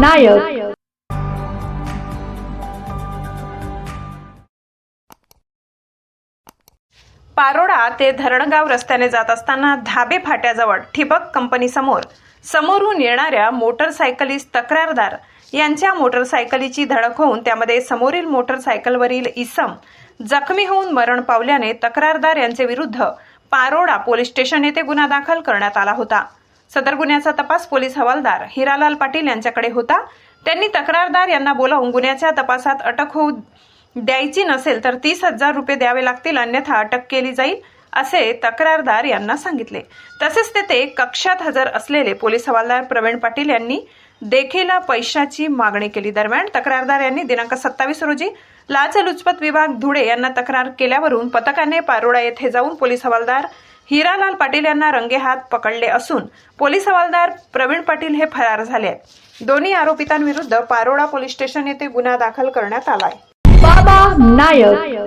नायक. पारोडा ते धरणगाव रस्त्याने जात असताना धाबे फाट्याजवळ ठिबक कंपनीसमोर समोरून येणाऱ्या मोटरसायकलिस्ट तक्रारदार. यांच्या मोटरसायकलीची धडक होऊन त्यामध्ये समोरील मोटरसायकलवरील इसम जखमी होऊन मरण पावल्याने तक्रारदार यांचे विरुद्ध पारोडा पोलीस स्टेशन येथे गुन्हा दाखल करण्यात आला होता. सदर गुन्ह्याचा तपास पोलीस हवालदार हिरालाल पाटील यांच्याकडे होता. त्यांनी तक्रारदार यांना बोलावून गुन्ह्याच्या तपासात अटक होऊ द्यायची नसेल तर तीस हजार रुपये द्यावे लागतील अन्यथा अटक केली जाईल असे तक्रारदार यांना सांगितले. तसेच तेथे कक्षात हजर असलेले पोलीस हवालदार प्रवीण पाटील यांनी देखील पैशाची मागणी केली. दरम्यान तक्रारदार यांनी दिनांक सत्तावीस रोजी लाचलुचपत विभाग धुळे यांना तक्रार केल्यावरून पथकाने पारोडा येथे जाऊन पोलीस हवालदार हिरालाल पाटील यांना रंगेहात पकडले असून पोलीस हवालदार प्रवीण पाटील हे फरार झाले आहेत. दोन्ही आरोपितांविरुद्ध पारोडा पोलीस स्टेशन येथे गुन्हा दाखल करण्यात आलाय. बाबा नायक.